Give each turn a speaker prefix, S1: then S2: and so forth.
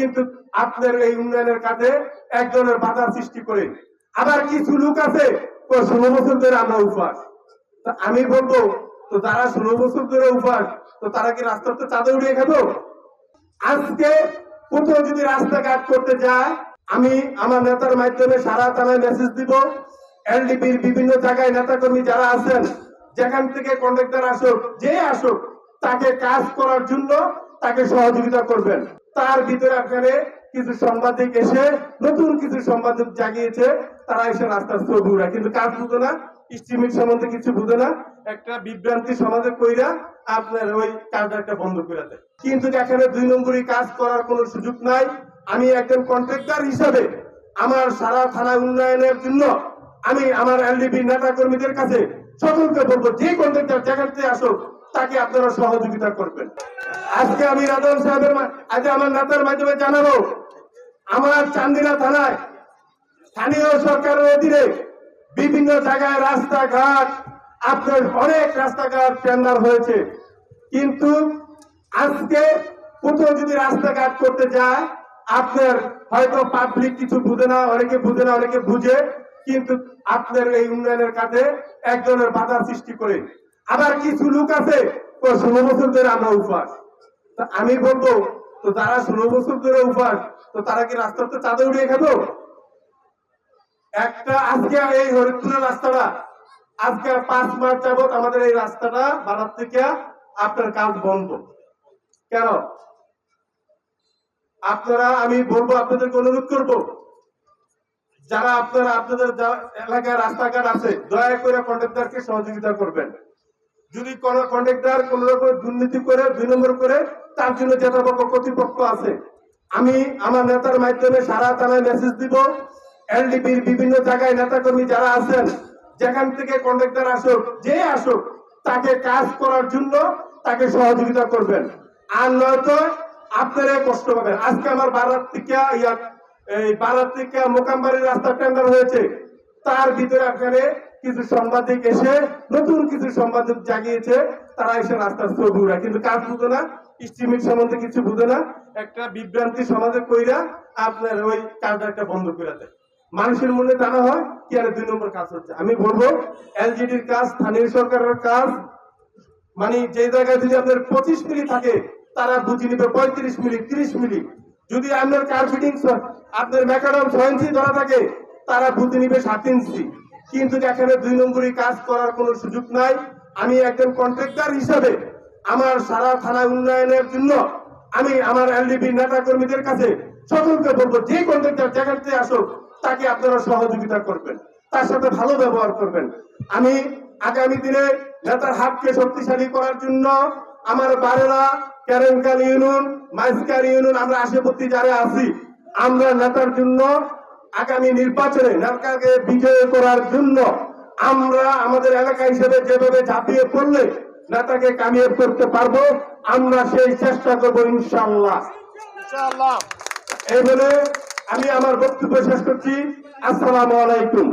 S1: কিন্তু আপনার এই উন্নয়নের কাজে এক ধরনের বাধা সৃষ্টি করে। আবার কিছু লোক আছে ষোলো বছর ধরে আমরা উপাস। আমি বলব, তো যারা ষোলো বছর ধরে উপাস, তো তারা কি রাস্তার তো চাঁদে উড়িয়ে খাব? আজকে কোথাও যদি রাস্তাঘাট করতে যায়, আমি আমার নেতার মাধ্যমে সারা থানায় মেসেজ দিব। এলডিপির বিভিন্ন জায়গায় নেতাকর্মী যারা আছেন, যেখান থেকে কন্ট্রাক্টর আসুক, যে আসুক, তাকে কাজ করার জন্য তাকে সহযোগিতা করবেন। তার ভিতরে আপনারে কিছু সাংবাদিক এসে নতুন কিছু সাংবাদিক জাগিয়েছে, তারা এসে রাস্তার উড়ায় কিন্তু কাজ বুঝো না, স্টিমিট সম্বন্ধে কিছু বুঝে না, একটা বিভ্রান্তি সমাজে কইরা আপনার ওই কাজটা বন্ধ করে দেয়। কিন্তু এখানে দুই নম্বরই কাজ করার কোনো সুযোগ নাই। আমি একজন কন্ট্রাক্টর হিসাবে আমার সারা থানা উন্নয়নের জন্য আমি আমার এলডিপি নেতা কর্মীদের কাছে সকলকে বলব, যে কন্ট্রাক্টর থেকে আসুক, তাকে আপনারা সহযোগিতা করবেন। আজকে আমি রাজন সাহেবের মা- আজ আমার নেতার মাধ্যমে জানাব, আমার চান্দিনা থানায় স্থানীয় সরকারের অধীনে বিভিন্ন জায়গায় রাস্তাঘাট আপনার অনেক রাস্তাঘাট টেন্ডার হয়েছে। কিন্তু আজকে কোথাও যদি রাস্তাঘাট করতে যায়, আপনার হয়তো পাবলিক কিছু বুঝে না, অনেকে বুঝে না, অনেকে বুঝে, কিন্তু আপনার এই উন্নয়নের কাজে এক ধরনের বাধা সৃষ্টি করে। আবার কিছু লোক আছে ষোলো বছর ধরে আমরা উপাস তা আমি বলব, তো যারা ষোলো বছর ধরে উপাস, তো তারা কি রাস্তার তো চাঁদে উড়িয়ে খাব? একটা, আজকে এই হরিপুরের রাস্তাটা, আজকে পাঁচ মাস যাবত আমাদের এই রাস্তাটা বাড়ার থেকে আপনার কাজ বন্ধ। কেন? আপনারা, আমি বলব, আপনাদেরকে অনুরোধ করব, যারা আপনারা, আপনাদের এলাকায় রাস্তাঘাট আছে, দয়া করে কন্ট্রাক্টরকে সহযোগিতা করবেন। যদি কোন কন্ট্রাক্টর কোন রকম দুর্নীতি করে, দুই নম্বর করে তার জন্য যথাপক্ষ কর্তৃপক্ষ আছে। আমি আমার নেতার মাধ্যমে সারা থানায় মেসেজ দিব। এলডিপির বিভিন্ন জায়গায় নেতাকর্মী যারা আছেন, যেখান থেকে কন্ট্রাক্টর আসুক, যে আসুক, তাকে কাজ করার জন্য তাকে সহযোগিতা করবেন। আর নয়তো আপনারা কষ্ট পাবেন। আজকে আমার বারাত থেকে এই বারাত থেকে মোকামবাড়ির রাস্তা টেন্ডার হয়েছে। তার ভিতরে আপনারে কিছু সাংবাদিক এসে নতুন কিছু সাংবাদিক জাগিয়েছে, তারা এসে রাস্তার ছবি কিন্তু কাজ বুঝো না স্টিমিট সম্বন্ধে কিছু বুঝে না। একটা বিভ্রান্তি সমাজে কইরা আপনার ওই কাজটা বন্ধ করে দেয়। মানুষের মনে জানা হয়, কি আর দুই নম্বর কাজ হচ্ছে। আমি বলব এলজিডির কাজ, স্থানীয় সরকারের কাজ মানে যে জায়গায় যদি আপনার পঁচিশ মিনিট থাকে, তারা বুঝে নিবে পঁয়ত্রিশ মিনিট তিরিশ মিনিট যদি আপনার কার ফিটিং আপনার ম্যাকাডাম ছয় ইঞ্চি ধরা থাকে, তারা বুঝে নিবে সাত ইঞ্চি। কিন্তু এখানে দুই নম্বরই কাজ করার কোনো সুযোগ নাই। আমি একজন কন্ট্রাক্টর হিসাবে আমার সারা থানা উন্নয়নের জন্য আমি আমার এলডিপি নেতা কর্মীদের কাছে সকলকে বলব, যে কন্ট্রাক্টর জায়গাতে আসুক, তাকে আপনারা সহযোগিতা করবেন। তার সাথে ভালো ব্যবহার করবেন। আমি আগামী দিনে নেতার হাতকে শক্তিশালী করার জন্য আমার বারেলা কেরেঙ্কাল ইউনিয়ন মাইসকার ইউনিয়ন, আমরা আশেপত্তি যারা আছি, আমরা নেতার জন্য আগামী নির্বাচনে নেতাকে বিজয় করার জন্য আমরা আমাদের এলাকা হিসেবে যেভাবে ঝাঁপিয়ে পড়লে নেতাকে কামিয়াব করতে পারব আমরা সেই চেষ্টা করব ইনশাল্লাহ
S2: ইনশাআল্লাহ।
S1: এই বলে আমি আমার বক্তব্য শেষ করছি। আসসালামু আলাইকুম।